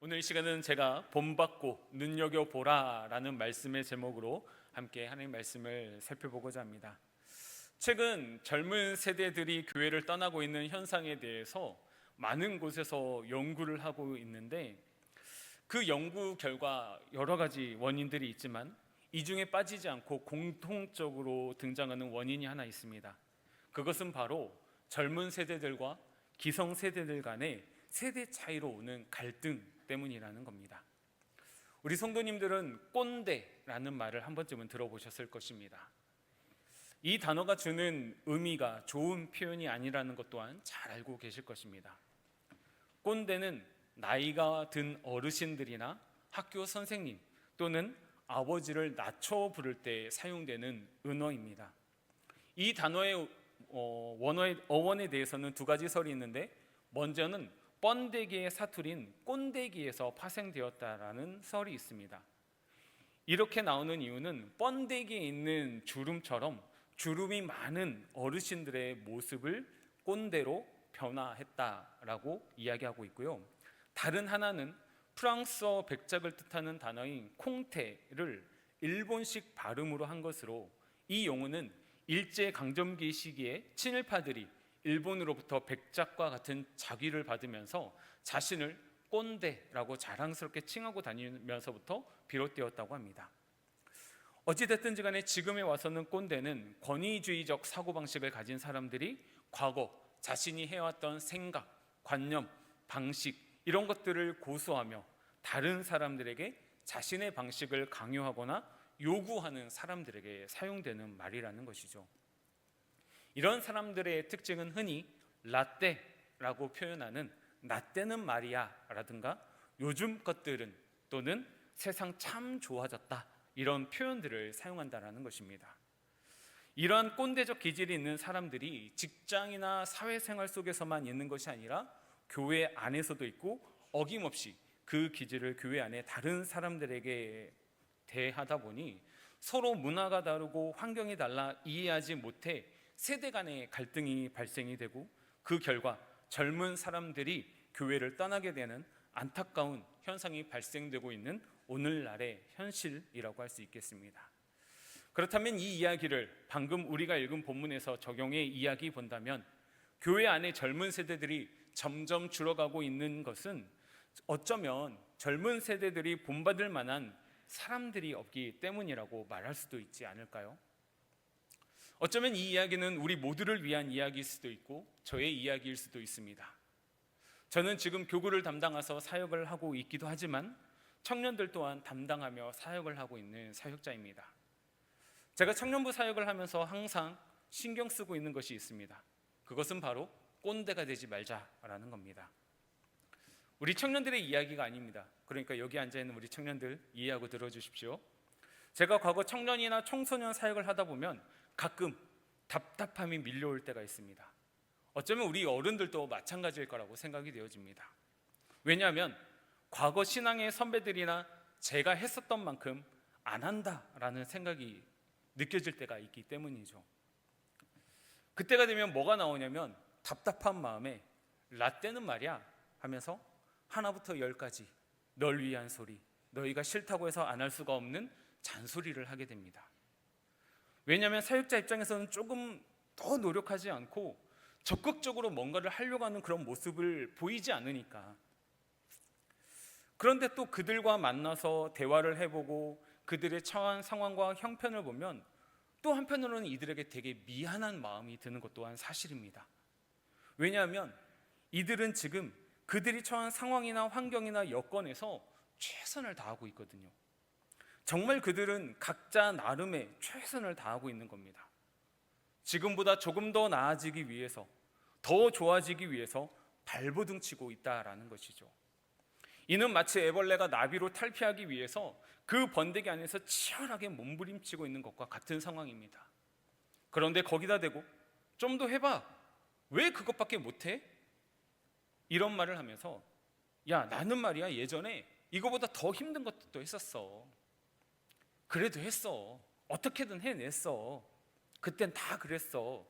오늘 이 시간은 제가 본받고 눈여겨보라 라는 말씀의 제목으로 함께 하나님 말씀을 살펴보고자 합니다. 최근 젊은 세대들이 교회를 떠나고 있는 현상에 대해서 많은 곳에서 연구를 하고 있는데 그 연구 결과 여러 가지 원인들이 있지만 이 중에 빠지지 않고 공통적으로 등장하는 원인이 하나 있습니다. 그것은 바로 젊은 세대들과 기성 세대들 간의 세대 차이로 오는 갈등 때문이라는 겁니다. 우리 성도님들은 꼰대라는 말을 한 번쯤은 들어보셨을 것입니다. 이 단어가 주는 의미가 좋은 표현이 아니라는 것 또한 잘 알고 계실 것입니다. 꼰대는 나이가 든 어르신들이나 학교 선생님 또는 아버지를 낮춰 부를 때 사용되는 은어입니다. 이 단어의 어, 원어의 어원에 대해서는 두 가지 설이 있는데 먼저는 번데기의 사투리인 꼰대기에서 파생되었다라는 설이 있습니다. 이렇게 나오는 이유는 번데기에 있는 주름처럼 주름이 많은 어르신들의 모습을 꼰대로 변화했다라고 이야기하고 있고요. 다른 하나는 프랑스어 백작을 뜻하는 단어인 콩테를 일본식 발음으로 한 것으로 이 용어는 일제 강점기 시기에 친일파들이 일본으로부터 백작과 같은 자귀를 받으면서 자신을 꼰대라고 자랑스럽게 칭하고 다니면서부터 비롯되었다고 합니다. 어찌됐든지 간에 지금에 와서는 꼰대는 권위주의적 사고방식을 가진 사람들이 과거 자신이 해왔던 생각, 관념, 방식 이런 것들을 고수하며 다른 사람들에게 자신의 방식을 강요하거나 요구하는 사람들에게 사용되는 말이라는 것이죠. 이런 사람들의 특징은 흔히 라떼라고 표현하는 라떼는 말이야라든가 요즘 것들은 또는 세상 참 좋아졌다 이런 표현들을 사용한다라는 것입니다. 이러한 꼰대적 기질이 있는 사람들이 직장이나 사회생활 속에서만 있는 것이 아니라 교회 안에서도 있고 어김없이 그 기질을 교회 안에 다른 사람들에게 대하다 보니 서로 문화가 다르고 환경이 달라 이해하지 못해 세대 간의 갈등이 발생이 되고 그 결과 젊은 사람들이 교회를 떠나게 되는 안타까운 현상이 발생되고 있는 오늘날의 현실이라고 할 수 있겠습니다. 그렇다면 이 이야기를 방금 우리가 읽은 본문에서 적용해 이야기 본다면 교회 안에 젊은 세대들이 점점 줄어가고 있는 것은 어쩌면 젊은 세대들이 본받을 만한 사람들이 없기 때문이라고 말할 수도 있지 않을까요? 어쩌면 이 이야기는 우리 모두를 위한 이야기일 수도 있고 저의 이야기일 수도 있습니다. 저는 지금 교구를 담당해서 사역을 하고 있기도 하지만 청년들 또한 담당하며 사역을 하고 있는 사역자입니다. 제가 청년부 사역을 하면서 항상 신경 쓰고 있는 것이 있습니다. 그것은 바로 꼰대가 되지 말자라는 겁니다. 우리 청년들의 이야기가 아닙니다. 그러니까 여기 앉아 있는 우리 청년들 이해하고 들어 주십시오. 제가 과거 청년이나 청소년 사역을 하다 보면 가끔 답답함이 밀려올 때가 있습니다. 어쩌면 우리 어른들도 마찬가지일 거라고 생각이 되어집니다. 왜냐하면 과거 신앙의 선배들이나 제가 했었던 만큼 안 한다라는 생각이 느껴질 때가 있기 때문이죠. 그때가 되면 뭐가 나오냐면 답답한 마음에 라떼는 말이야 하면서 하나부터 열까지 널 위한 소리, 너희가 싫다고 해서 안 할 수가 없는 잔소리를 하게 됩니다. 왜냐하면 사역자 입장에서는 조금 더 노력하지 않고 적극적으로 뭔가를 하려고 하는 그런 모습을 보이지 않으니까. 그런데 또 그들과 만나서 대화를 해보고 그들의 처한 상황과 형편을 보면 또 한편으로는 이들에게 되게 미안한 마음이 드는 것 또한 사실입니다. 왜냐하면 이들은 지금 그들이 처한 상황이나 환경이나 여건에서 최선을 다하고 있거든요. 정말 그들은 각자 나름의 최선을 다하고 있는 겁니다. 지금보다 조금 더 나아지기 위해서, 더 좋아지기 위해서 발버둥 치고 있다라는 것이죠. 이는 마치 애벌레가 나비로 탈피하기 위해서 그 번데기 안에서 치열하게 몸부림치고 있는 것과 같은 상황입니다. 그런데 거기다 대고 좀 더 해봐. 왜 그것밖에 못해? 이런 말을 하면서 야 나는 말이야 예전에 이거보다 더 힘든 것도 했었어. 그래도 했어. 어떻게든 해냈어. 그땐 다 그랬어.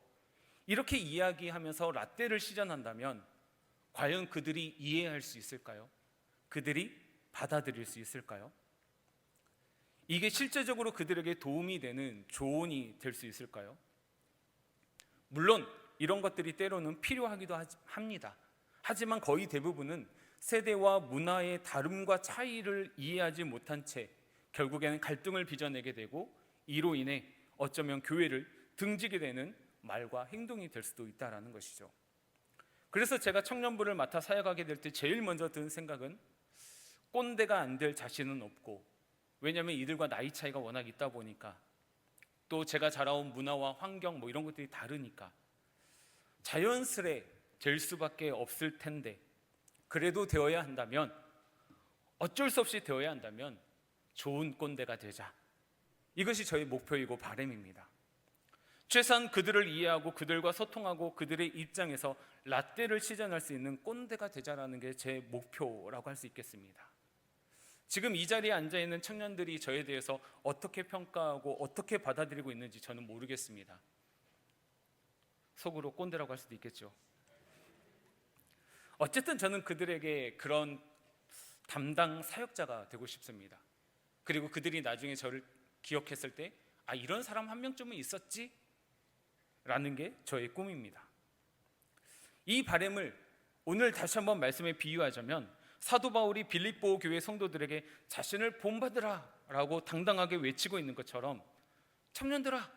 이렇게 이야기하면서 라떼를 시전한다면 과연 그들이 이해할 수 있을까요? 그들이 받아들일 수 있을까요? 이게 실제적으로 그들에게 도움이 되는 조언이 될 수 있을까요? 물론 이런 것들이 때로는 필요하기도 하- 합니다. 하지만 거의 대부분은 세대와 문화의 다름과 차이를 이해하지 못한 채 결국에는 갈등을 빚어내게 되고 이로 인해 어쩌면 교회를 등지게 되는 말과 행동이 될 수도 있다라는 것이죠. 그래서 제가 청년부를 맡아 사역하게 될 때 제일 먼저 든 생각은 꼰대가 안 될 자신은 없고 왜냐하면 이들과 나이 차이가 워낙 있다 보니까 또 제가 자라온 문화와 환경 뭐 이런 것들이 다르니까 자연스레 될 수밖에 없을 텐데 그래도 되어야 한다면 어쩔 수 없이 되어야 한다면 좋은 꼰대가 되자 이것이 저희 목표이고 바람입니다. 최소한 그들을 이해하고 그들과 소통하고 그들의 입장에서 라떼를 시전할 수 있는 꼰대가 되자라는 게 제 목표라고 할 수 있겠습니다. 지금 이 자리에 앉아 있는 청년들이 저에 대해서 어떻게 평가하고 어떻게 받아들이고 있는지 저는 모르겠습니다. 속으로 꼰대라고 할 수도 있겠죠. 어쨌든 저는 그들에게 그런 담당 사역자가 되고 싶습니다. 그리고 그들이 나중에 저를 기억했을 때, 아, 이런 사람 한 명쯤은 있었지? 라는 게 저의 꿈입니다. 이 바램을 오늘 다시 한번 말씀에 비유하자면 사도 바울이 빌립보 교회 성도들에게 자신을 본받으라라고 당당하게 외치고 있는 것처럼 청년들아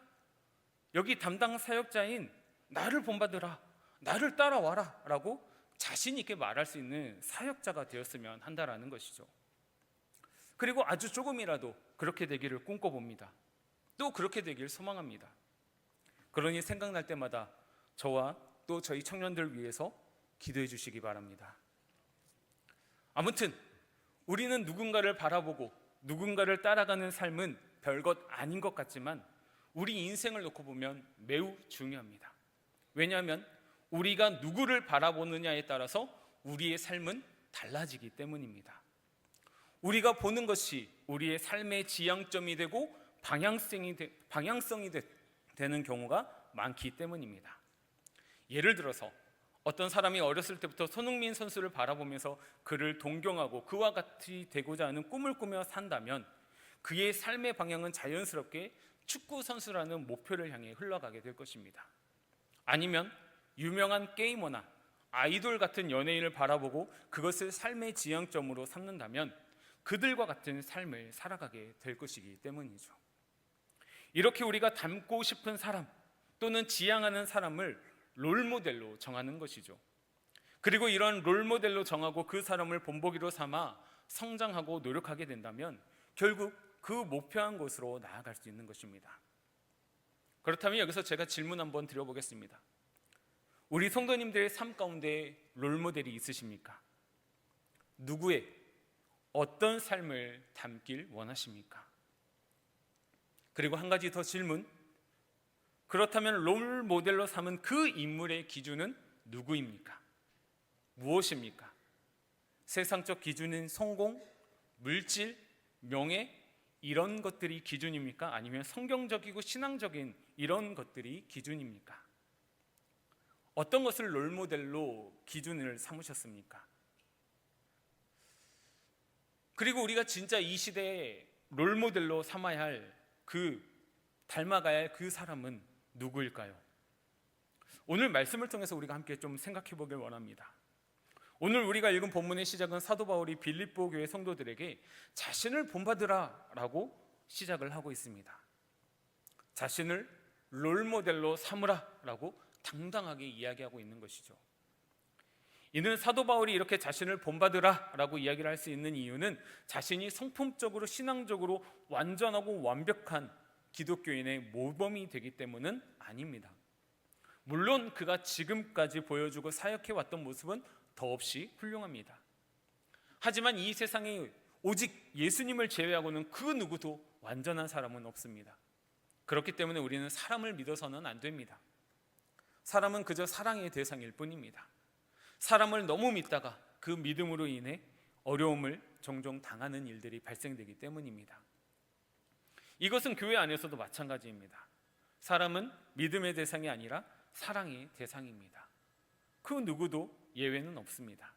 여기 담당 사역자인 나를 본받으라 나를 따라와라라고 자신 있게 말할 수 있는 사역자가 되었으면 한다라는 것이죠. 그리고 아주 조금이라도 그렇게 되기를 꿈꿔봅니다. 또 그렇게 되길 소망합니다. 그러니 생각날 때마다 저와 또 저희 청년들 위해서 기도해 주시기 바랍니다. 아무튼 우리는 누군가를 바라보고 누군가를 따라가는 삶은 별것 아닌 것 같지만 우리 인생을 놓고 보면 매우 중요합니다. 왜냐하면 우리가 누구를 바라보느냐에 따라서 우리의 삶은 달라지기 때문입니다. 우리가 보는 것이 우리의 삶의 지향점이 되고 방향성이, 되, 방향성이 되, 되는 경우가 많기 때문입니다. 예를 들어서 어떤 사람이 어렸을 때부터 손흥민 선수를 바라보면서 그를 동경하고 그와 같이 되고자 하는 꿈을 꾸며 산다면 그의 삶의 방향은 자연스럽게 축구 선수라는 목표를 향해 흘러가게 될 것입니다. 아니면 유명한 게이머나 아이돌 같은 연예인을 바라보고 그것을 삶의 지향점으로 삼는다면 그들과 같은 삶을 살아가게 될 것이기 때문이죠. 이렇게 우리가 닮고 싶은 사람 또는 지향하는 사람을 롤 모델로 정하는 것이죠. 그리고 이런 롤 모델로 정하고 그 사람을 본보기로 삼아 성장하고 노력하게 된다면 결국 그 목표한 곳으로 나아갈 수 있는 것입니다. 그렇다면 여기서 제가 질문 한번 드려보겠습니다. 우리 성도님들의 삶 가운데 롤 모델이 있으십니까? 누구의 어떤 삶을 담길 원하십니까? 그리고 한 가지 더 질문. 그렇다면 롤 모델로 삼은 그 인물의 기준은 누구입니까? 무엇입니까? 세상적 기준인 성공, 물질, 명예 이런 것들이 기준입니까? 아니면 성경적이고 신앙적인 이런 것들이 기준입니까? 어떤 것을 롤 모델로 기준을 삼으셨습니까? 그리고 우리가 진짜 이 시대에 롤 모델로 삼아야 할 그 닮아가야 할 그 사람은 누구일까요? 오늘 말씀을 통해서 우리가 함께 좀 생각해 보길 원합니다. 오늘 우리가 읽은 본문의 시작은 사도 바울이 빌립보 교회 성도들에게 자신을 본받으라라고 시작을 하고 있습니다. 자신을 롤 모델로 삼으라라고 당당하게 이야기하고 있는 것이죠. 이는 사도 바울이 이렇게 자신을 본받으라라고 이야기를 할 수 있는 이유는 자신이 성품적으로 신앙적으로 완전하고 완벽한 기독교인의 모범이 되기 때문은 아닙니다. 물론 그가 지금까지 보여주고 사역해 왔던 모습은 더없이 훌륭합니다. 하지만 이 세상에 오직 예수님을 제외하고는 그 누구도 완전한 사람은 없습니다. 그렇기 때문에 우리는 사람을 믿어서는 안 됩니다. 사람은 그저 사랑의 대상일 뿐입니다. 사람을 너무 믿다가 그 믿음으로 인해 어려움을 종종 당하는 일들이 발생되기 때문입니다. 이것은 교회 안에서도 마찬가지입니다. 사람은 믿음의 대상이 아니라 사랑의 대상입니다. 그 누구도 예외는 없습니다.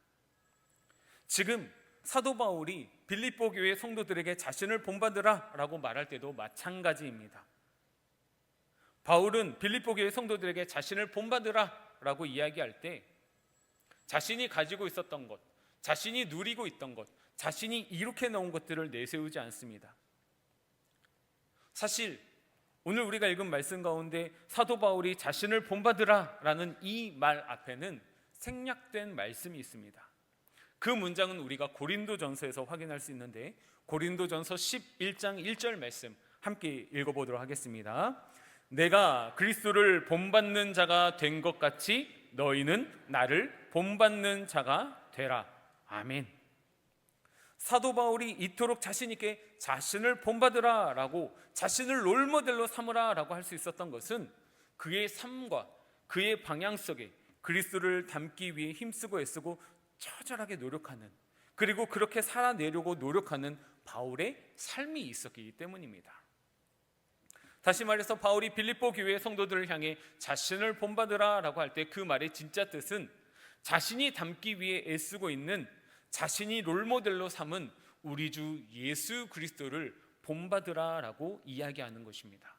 지금 사도 바울이 빌립보 교회 성도들에게 자신을 본받으라라고 말할 때도 마찬가지입니다. 바울은 빌립보 교회 성도들에게 자신을 본받으라라고 이야기할 때 자신이 가지고 있었던 것, 자신이 누리고 있던 것, 자신이 이룩해 놓은 것들을 내세우지 않습니다. 사실 오늘 우리가 읽은 말씀 가운데 사도 바울이 자신을 본받으라라는 이 말 앞에는 생략된 말씀이 있습니다. 그 문장은 우리가 고린도전서에서 확인할 수 있는데 고린도전서 11장 1절 말씀 함께 읽어보도록 하겠습니다. 내가 그리스도를 본받는 자가 된 것 같이 너희는 나를 본받는 자가 되라. 아멘. 사도 바울이 이토록 자신 있게 자신을 본받으라라고 자신을 롤모델로 삼으라라고 할 수 있었던 것은 그의 삶과 그의 방향 속에 그리스도를 담기 위해 힘쓰고 애쓰고 처절하게 노력하는 그리고 그렇게 살아내려고 노력하는 바울의 삶이 있었기 때문입니다. 다시 말해서 바울이 빌립보 교회 성도들을 향해 자신을 본받으라라고 할 때 그 말의 진짜 뜻은 자신이 담기 위해 애쓰고 있는 자신이 롤모델로 삼은 우리 주 예수 그리스도를 본받으라라고 이야기하는 것입니다.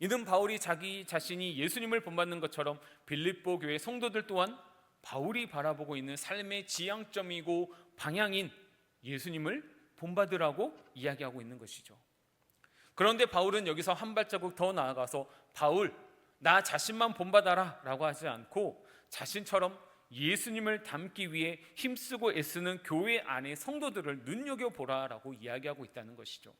이는 바울이 자기 자신이 예수님을 본받는 것처럼 빌립보 교회 성도들 또한 바울이 바라보고 있는 삶의 지향점이고 방향인 예수님을 본받으라고 이야기하고 있는 것이죠. 그런데 바울은 여기서 한 발자국 더 나아가서 바울 나 자신만 본받아라라고 하지 않고 자신처럼 예수님을 닮기 위해 힘쓰고 애쓰는 교회 안의 성도들을 눈여겨 보라라고 이야기하고 있다는 것이죠.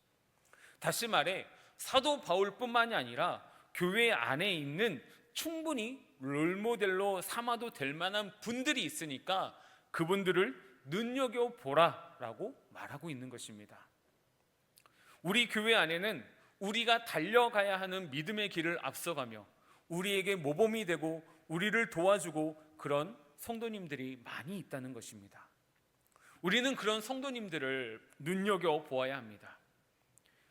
다시 말해 사도 바울뿐만이 아니라 교회 안에 있는 충분히 롤모델로 삼아도 될 만한 분들이 있으니까 그분들을 눈여겨 보라라고 말하고 있는 것입니다. 우리 교회 안에는 우리가 달려가야 하는 믿음의 길을 앞서가며 우리에게 모범이 되고 우리를 도와주고 그런 성도님들이 많이 있다는 것입니다. 우리는 그런 성도님들을 눈여겨 보아야 합니다.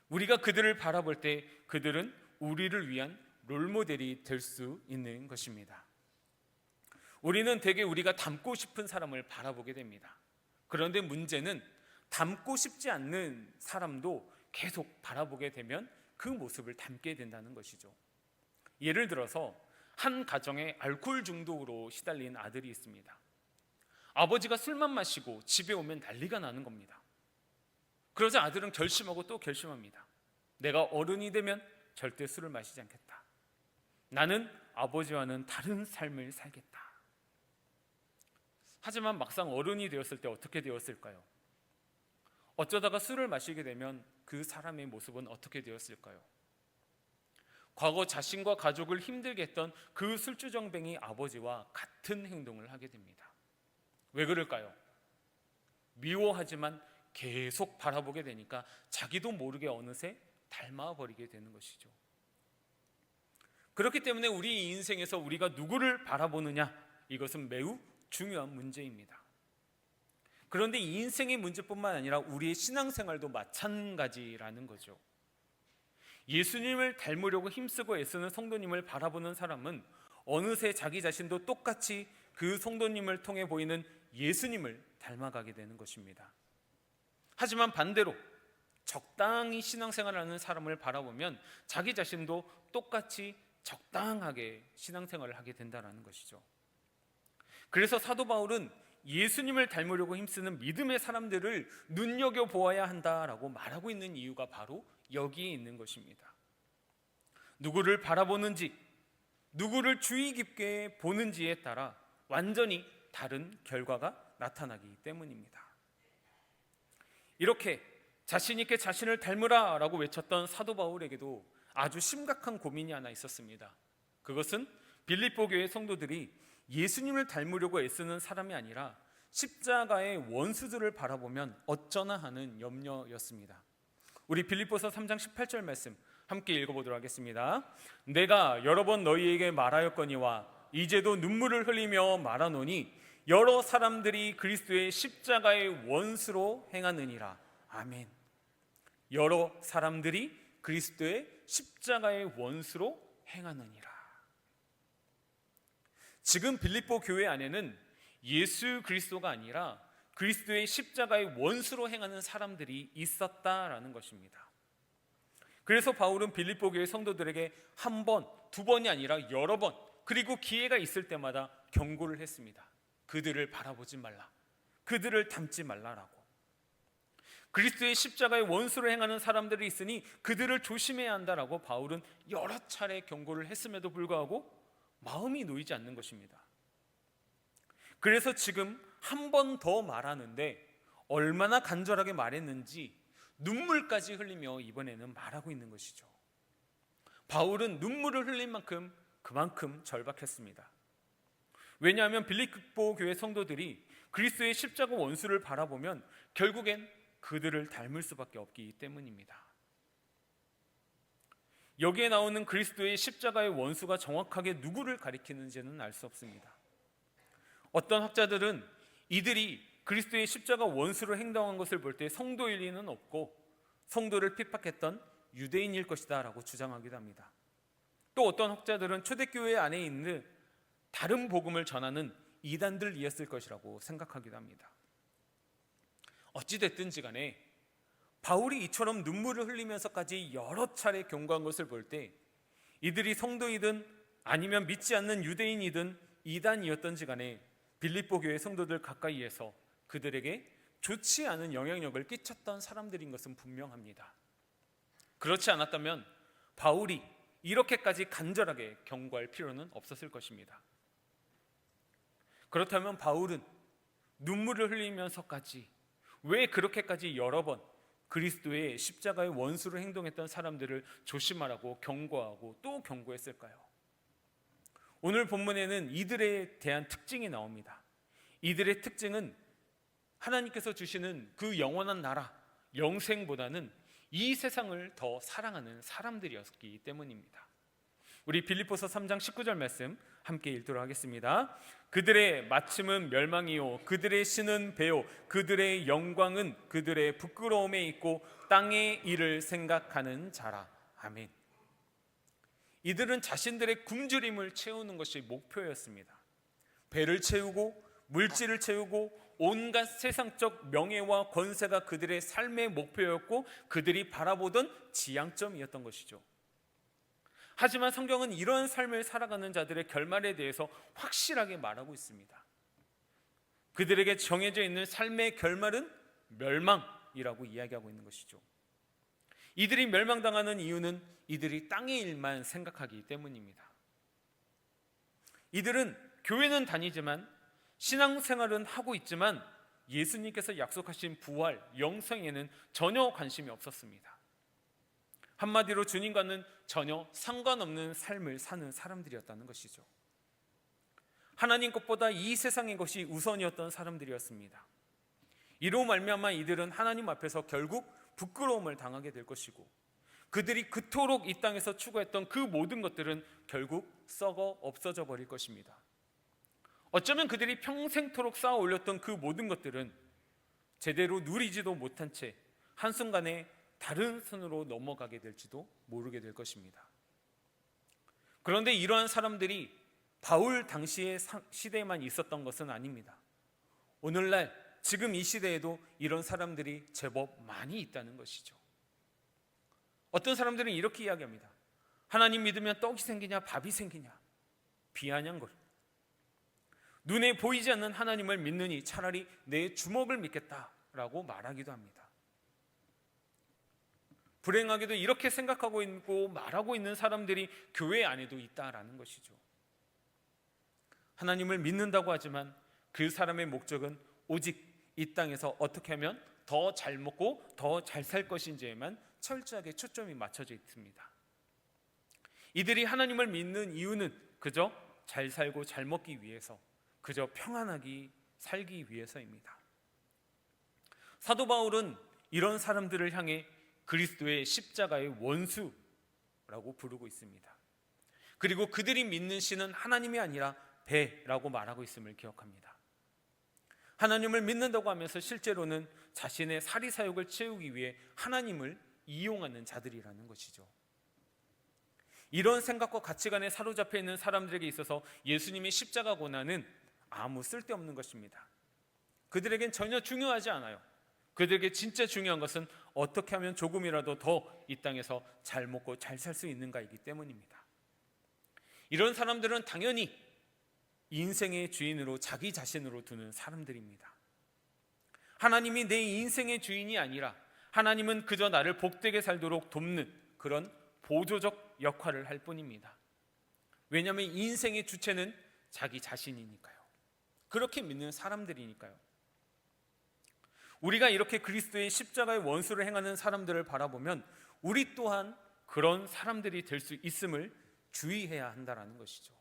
우리가 그들을 바라볼 때 그들은 우리를 위한 롤모델이 될 수 있는 것입니다. 우리는 대개 우리가 닮고 싶은 사람을 바라보게 됩니다. 그런데 문제는 닮고 싶지 않는 사람도 계속 바라보게 되면 그 모습을 닮게 된다는 것이죠. 예를 들어서 한 가정에 알코올 중독으로 시달린 아들이 있습니다. 아버지가 술만 마시고 집에 오면 난리가 나는 겁니다. 그러자 아들은 결심하고 또 결심합니다. 내가 어른이 되면 절대 술을 마시지 않겠다. 나는 아버지와는 다른 삶을 살겠다. 하지만 막상 어른이 되었을 때 어떻게 되었을까요? 어쩌다가 술을 마시게 되면 그 사람의 모습은 어떻게 되었을까요? 과거 자신과 가족을 힘들게 했던 그 술주정뱅이 아버지와 같은 행동을 하게 됩니다. 왜 그럴까요? 미워하지만 계속 바라보게 되니까 자기도 모르게 어느새 닮아버리게 되는 것이죠. 그렇기 때문에 우리 인생에서 우리가 누구를 바라보느냐 이것은 매우 중요한 문제입니다. 그런데 인생의 문제뿐만 아니라 우리의 신앙생활도 마찬가지라는 거죠. 예수님을 닮으려고 힘쓰고 애쓰는 성도님을 바라보는 사람은 어느새 자기 자신도 똑같이 그 성도님을 통해 보이는 예수님을 닮아가게 되는 것입니다. 하지만 반대로 적당히 신앙생활을 하는 사람을 바라보면 자기 자신도 똑같이 적당하게 신앙생활을 하게 된다는 것이죠. 그래서 사도 바울은 예수님을 닮으려고 힘쓰는 믿음의 사람들을 눈여겨 보아야 한다라고 말하고 있는 이유가 바로 여기에 있는 것입니다. 누구를 바라보는지, 누구를 주의 깊게 보는지에 따라 완전히 다른 결과가 나타나기 때문입니다. 이렇게 자신 있게 자신을 닮으라라고 외쳤던 사도 바울에게도 아주 심각한 고민이 하나 있었습니다. 그것은 빌립보 교회 성도들이 예수님을 닮으려고 애쓰는 사람이 아니라 십자가의 원수들을 바라보면 어쩌나 하는 염려였습니다. 우리 빌립보서 3장 18절 말씀 함께 읽어보도록 하겠습니다. 내가 여러 번 너희에게 말하였거니와 이제도 눈물을 흘리며 말하노니 여러 사람들이 그리스도의 십자가의 원수로 행하느니라. 아멘. 여러 사람들이 그리스도의 십자가의 원수로 행하느니라. 지금 빌립보 교회 안에는 예수 그리스도가 아니라 그리스도의 십자가의 원수로 행하는 사람들이 있었다라는 것입니다. 그래서 바울은 빌립보 교회 성도들에게 한 번, 두 번이 아니라 여러 번, 그리고 기회가 있을 때마다 경고를 했습니다. 그들을 바라보지 말라. 그들을 닮지 말라라고. 그리스도의 십자가의 원수를 행하는 사람들이 있으니 그들을 조심해야 한다라고 바울은 여러 차례 경고를 했음에도 불구하고 마음이 놓이지 않는 것입니다. 그래서 지금 한 번 더 말하는데 얼마나 간절하게 말했는지 눈물까지 흘리며 이번에는 말하고 있는 것이죠. 바울은 눈물을 흘린 만큼 그만큼 절박했습니다. 왜냐하면 빌립보 교회 성도들이 그리스도의 십자가 원수를 바라보면 결국엔 그들을 닮을 수밖에 없기 때문입니다. 여기에 나오는 그리스도의 십자가의 원수가 정확하게 누구를 가리키는지는 알 수 없습니다. 어떤 학자들은 이들이 그리스도의 십자가 원수로 행동한 것을 볼 때 성도일 리는 없고 성도를 핍박했던 유대인일 것이다라고 주장하기도 합니다. 또 어떤 학자들은 초대교회 안에 있는 다른 복음을 전하는 이단들이었을 것이라고 생각하기도 합니다. 어찌 됐든지 간에 바울이 이처럼 눈물을 흘리면서까지 여러 차례 경고한 것을 볼 때 이들이 성도이든 아니면 믿지 않는 유대인이든 이단이었던지 간에 빌립보 교회 성도들 가까이에서 그들에게 좋지 않은 영향력을 끼쳤던 사람들인 것은 분명합니다. 그렇지 않았다면 바울이 이렇게까지 간절하게 경고할 필요는 없었을 것입니다. 그렇다면 바울은 눈물을 흘리면서까지 왜 그렇게까지 여러 번 그리스도의 십자가의 원수로 행동했던 사람들을 조심하라고 경고하고 또 경고했을까요? 오늘 본문에는 이들에 대한 특징이 나옵니다. 이들의 특징은 하나님께서 주시는 그 영원한 나라, 영생보다는 이 세상을 더 사랑하는 사람들이었기 때문입니다. 우리 빌립보서 3장 19절 말씀 함께 읽도록 하겠습니다. 그들의 마침은 멸망이요 그들의 신은 배요 그들의 영광은 그들의 부끄러움에 있고 땅의 일을 생각하는 자라. 아멘. 이들은 자신들의 굶주림을 채우는 것이 목표였습니다. 배를 채우고 물질을 채우고 온갖 세상적 명예와 권세가 그들의 삶의 목표였고 그들이 바라보던 지향점이었던 것이죠. 하지만 성경은 이런 삶을 살아가는 자들의 결말에 대해서 확실하게 말하고 있습니다. 그들에게 정해져 있는 삶의 결말은 멸망이라고 이야기하고 있는 것이죠. 이들이 멸망당하는 이유는 이들이 땅의 일만 생각하기 때문입니다. 이들은 교회는 다니지만 신앙생활은 하고 있지만 예수님께서 약속하신 부활, 영생에는 전혀 관심이 없었습니다. 한마디로 주님과는 전혀 상관없는 삶을 사는 사람들이었다는 것이죠. 하나님 것보다 이 세상의 것이 우선이었던 사람들이었습니다. 이로 말미암아 이들은 하나님 앞에서 결국 부끄러움을 당하게 될 것이고 그들이 그토록 이 땅에서 추구했던 그 모든 것들은 결국 썩어 없어져 버릴 것입니다. 어쩌면 그들이 평생토록 쌓아 올렸던 그 모든 것들은 제대로 누리지도 못한 채 한순간에 다른 선으로 넘어가게 될지도 모르게 될 것입니다. 그런데 이러한 사람들이 바울 당시의 시대에만 있었던 것은 아닙니다. 오늘날 지금 이 시대에도 이런 사람들이 제법 많이 있다는 것이죠. 어떤 사람들은 이렇게 이야기합니다. 하나님 믿으면 떡이 생기냐 밥이 생기냐 비아냥거리 눈에 보이지 않는 하나님을 믿느니 차라리 내 주먹을 믿겠다라고 말하기도 합니다. 불행하게도 이렇게 생각하고 있고 말하고 있는 사람들이 교회 안에도 있다라는 것이죠. 하나님을 믿는다고 하지만 그 사람의 목적은 오직 이 땅에서 어떻게 하면 더 잘 먹고 더 잘 살 것인지에만 철저하게 초점이 맞춰져 있습니다. 이들이 하나님을 믿는 이유는 그저 잘 살고 잘 먹기 위해서 그저 평안하기 살기 위해서입니다. 사도 바울은 이런 사람들을 향해 그리스도의 십자가의 원수라고 부르고 있습니다. 그리고 그들이 믿는 신은 하나님이 아니라 배라고 말하고 있음을 기억합니다. 하나님을 믿는다고 하면서 실제로는 자신의 사리 사욕을 채우기 위해 하나님을 이용하는 자들이라는 것이죠. 이런 생각과 가치관에 사로잡혀 있는 사람들에게 있어서 예수님의 십자가 고난은 아무 쓸데없는 것입니다. 그들에겐 전혀 중요하지 않아요. 그들에게 진짜 중요한 것은 어떻게 하면 조금이라도 더 이 땅에서 잘 먹고 잘 살 수 있는가이기 때문입니다. 이런 사람들은 당연히 인생의 주인으로 자기 자신으로 두는 사람들입니다. 하나님이 내 인생의 주인이 아니라 하나님은 그저 나를 복되게 살도록 돕는 그런 보조적 역할을 할 뿐입니다. 왜냐하면 인생의 주체는 자기 자신이니까요. 그렇게 믿는 사람들이니까요. 우리가 이렇게 그리스도의 십자가의 원수를 행하는 사람들을 바라보면 우리 또한 그런 사람들이 될 수 있음을 주의해야 한다라는 것이죠.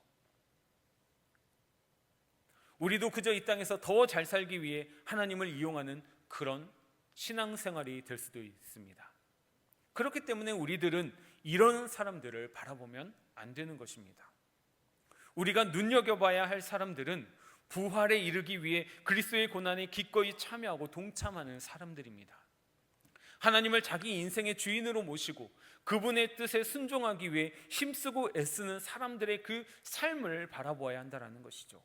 우리도 그저 이 땅에서 더 잘 살기 위해 하나님을 이용하는 그런 신앙생활이 될 수도 있습니다. 그렇기 때문에 우리들은 이런 사람들을 바라보면 안 되는 것입니다. 우리가 눈여겨봐야 할 사람들은 부활에 이르기 위해 그리스도의 고난에 기꺼이 참여하고 동참하는 사람들입니다. 하나님을 자기 인생의 주인으로 모시고 그분의 뜻에 순종하기 위해 힘쓰고 애쓰는 사람들의 그 삶을 바라보아야 한다는 것이죠.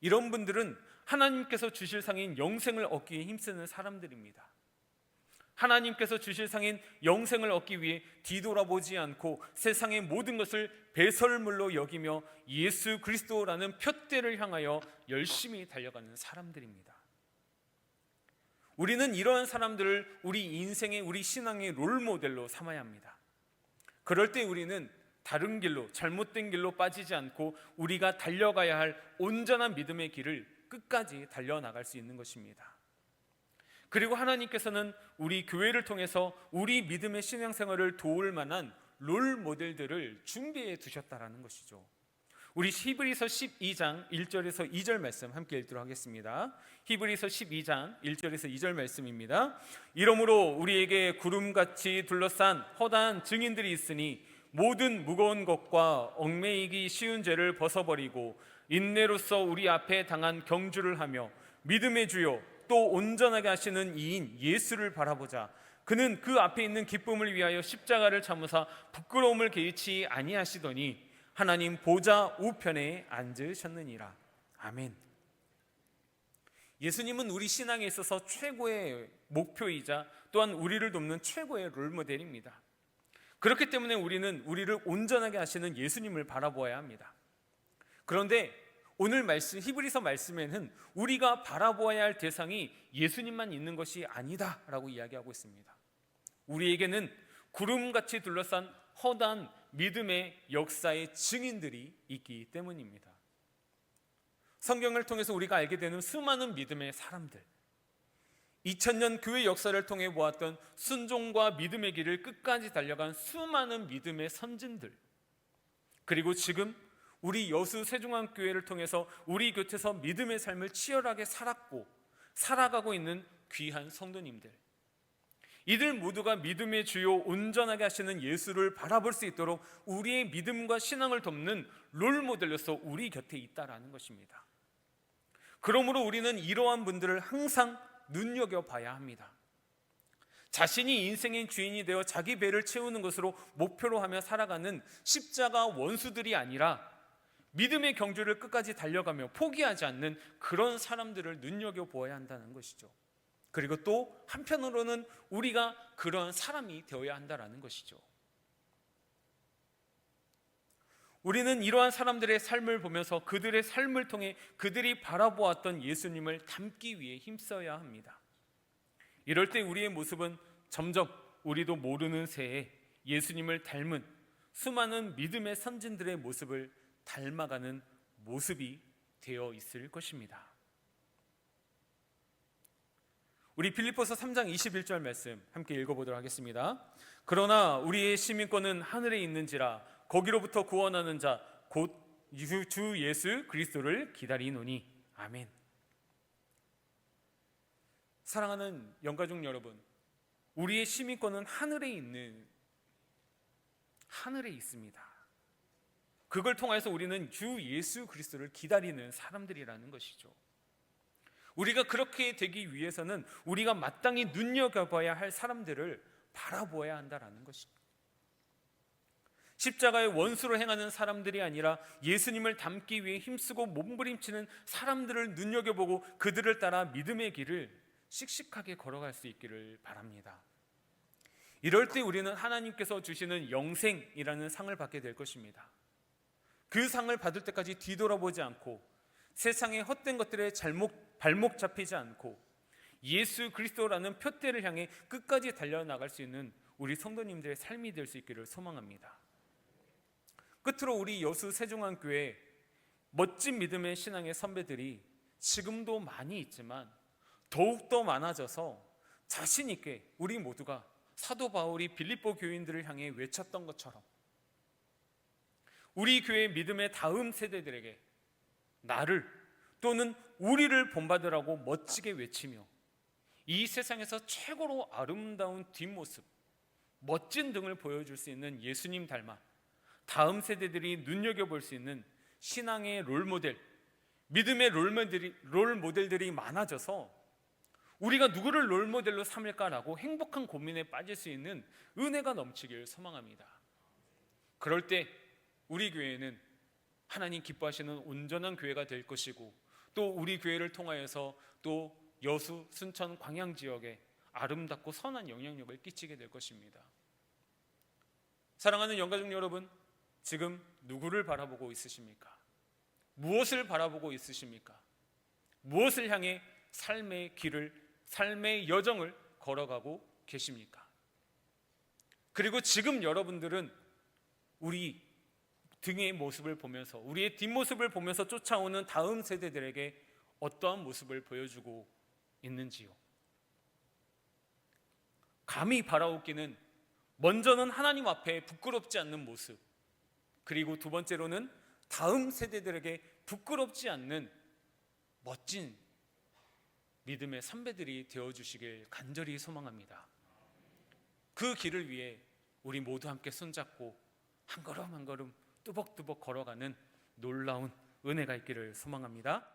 이런 분들은 하나님께서 주실 상인 영생을 얻기 위해 힘쓰는 사람들입니다. 하나님께서 주실 상인 영생을 얻기 위해 뒤돌아보지 않고 세상의 모든 것을 배설물로 여기며 예수 그리스도라는 표대를 향하여 열심히 달려가는 사람들입니다. 우리는 이러한 사람들을 우리 인생의 우리 신앙의 롤 모델로 삼아야 합니다. 그럴 때 우리는 다른 길로 잘못된 길로 빠지지 않고 우리가 달려가야 할 온전한 믿음의 길을 끝까지 달려 나갈 수 있는 것입니다. 그리고 하나님께서는 우리 교회를 통해서 우리 믿음의 신앙생활을 도울 만한 롤 모델들을 준비해 두셨다라는 것이죠. 우리 히브리서 12장 1절에서 2절 말씀 함께 읽도록 하겠습니다. 히브리서 12장 1절에서 2절 말씀입니다. 이러므로 우리에게 구름같이 둘러싼 허다한 증인들이 있으니 모든 무거운 것과 얽매이기 쉬운 죄를 벗어버리고 인내로서 우리 앞에 당한 경주를 하며 믿음의 주요 또 온전하게 하시는 이인 예수를 바라보자. 그는 그 앞에 있는 기쁨을 위하여 십자가를 참으사 부끄러움을 개의치 아니하시더니 하나님 보좌 우편에 앉으셨느니라. 아멘. 예수님은 우리 신앙에 있어서 최고의 목표이자 또한 우리를 돕는 최고의 롤모델입니다. 그렇기 때문에 우리는 우리를 온전하게 하시는 예수님을 바라보아야 합니다. 그런데 오늘 말씀 히브리서 말씀에는 우리가 바라보아야 할 대상이 예수님만 있는 것이 아니다라고 이야기하고 있습니다. 우리에게는 구름같이 둘러싼 허다한 믿음의 역사의 증인들이 있기 때문입니다. 성경을 통해서 우리가 알게 되는 수많은 믿음의 사람들, 2000년 교회 역사를 통해 보았던 순종과 믿음의 길을 끝까지 달려간 수많은 믿음의 선진들, 그리고 지금 우리 여수 세종항교회를 통해서 우리 곁에서 믿음의 삶을 치열하게 살았고 살아가고 있는 귀한 성도님들. 이들 모두가 믿음의 주요 온전하게 하시는 예수를 바라볼 수 있도록 우리의 믿음과 신앙을 돕는 롤 모델로서 우리 곁에 있다라는 것입니다. 그러므로 우리는 이러한 분들을 항상 눈여겨 봐야 합니다. 자신이 인생의 주인이 되어 자기 배를 채우는 것으로 목표로 하며 살아가는 십자가 원수들이 아니라 믿음의 경주를 끝까지 달려가며 포기하지 않는 그런 사람들을 눈여겨 보아야 한다는 것이죠. 그리고 또 한편으로는 우리가 그런 사람이 되어야 한다는 것이죠. 우리는 이러한 사람들의 삶을 보면서 그들의 삶을 통해 그들이 바라보았던 예수님을 담기 위해 힘써야 합니다. 이럴 때 우리의 모습은 점점 우리도 모르는 새에 예수님을 닮은 수많은 믿음의 선진들의 모습을 닮아가는 모습이 되어 있을 것입니다. 우리 빌립보서 3장 21절 말씀 함께 읽어보도록 하겠습니다. 그러나 우리의 시민권은 하늘에 있는지라 거기로부터 구원하는 자 곧 주 예수 그리스도를 기다리노니 아멘. 사랑하는 영가족 여러분, 우리의 시민권은 하늘에 있는 하늘에 있습니다. 그걸 통해서 우리는 주 예수 그리스도를 기다리는 사람들이라는 것이죠. 우리가 그렇게 되기 위해서는 우리가 마땅히 눈여겨봐야 할 사람들을 바라보아야 한다라는 것입니다. 십자가의 원수로 행하는 사람들이 아니라 예수님을 닮기 위해 힘쓰고 몸부림치는 사람들을 눈여겨보고 그들을 따라 믿음의 길을 씩씩하게 걸어갈 수 있기를 바랍니다. 이럴 때 우리는 하나님께서 주시는 영생이라는 상을 받게 될 것입니다. 그 상을 받을 때까지 뒤돌아보지 않고 세상의 헛된 것들에 잘못 발목 잡히지 않고 예수 그리스도라는 표대를 향해 끝까지 달려나갈 수 있는 우리 성도님들의 삶이 될 수 있기를 소망합니다. 끝으로 우리 여수 세종안교회 멋진 믿음의 신앙의 선배들이 지금도 많이 있지만 더욱더 많아져서 자신 있게 우리 모두가 사도 바울이 빌립보 교인들을 향해 외쳤던 것처럼 우리 교회 믿음의 다음 세대들에게 나를 또는 우리를 본받으라고 멋지게 외치며 이 세상에서 최고로 아름다운 뒷모습, 멋진 등을 보여줄 수 있는 예수님 닮아 다음 세대들이 눈여겨볼 수 있는 신앙의 롤모델, 믿음의 롤모델이, 롤모델들이 많아져서 우리가 누구를 롤모델로 삼을까라고 행복한 고민에 빠질 수 있는 은혜가 넘치길 소망합니다. 그럴 때 우리 교회는 하나님 기뻐하시는 온전한 교회가 될 것이고 또 우리 교회를 통하여서 또 여수, 순천, 광양 지역에 아름답고 선한 영향력을 끼치게 될 것입니다. 사랑하는 영가족 여러분, 지금 누구를 바라보고 있으십니까? 무엇을 바라보고 있으십니까? 무엇을 향해 삶의 길을, 삶의 여정을 걸어가고 계십니까? 그리고 지금 여러분들은 우리 등의 모습을 보면서 우리의 뒷모습을 보면서 쫓아오는 다음 세대들에게 어떠한 모습을 보여주고 있는지요. 감히 바라옵기는 먼저는 하나님 앞에 부끄럽지 않는 모습, 그리고 두 번째로는 다음 세대들에게 부끄럽지 않는 멋진 믿음의 선배들이 되어 주시길 간절히 소망합니다. 그 길을 위해 우리 모두 함께 손잡고 한 걸음 한 걸음 뚜벅뚜벅 걸어가는 놀라운 은혜가 있기를 소망합니다.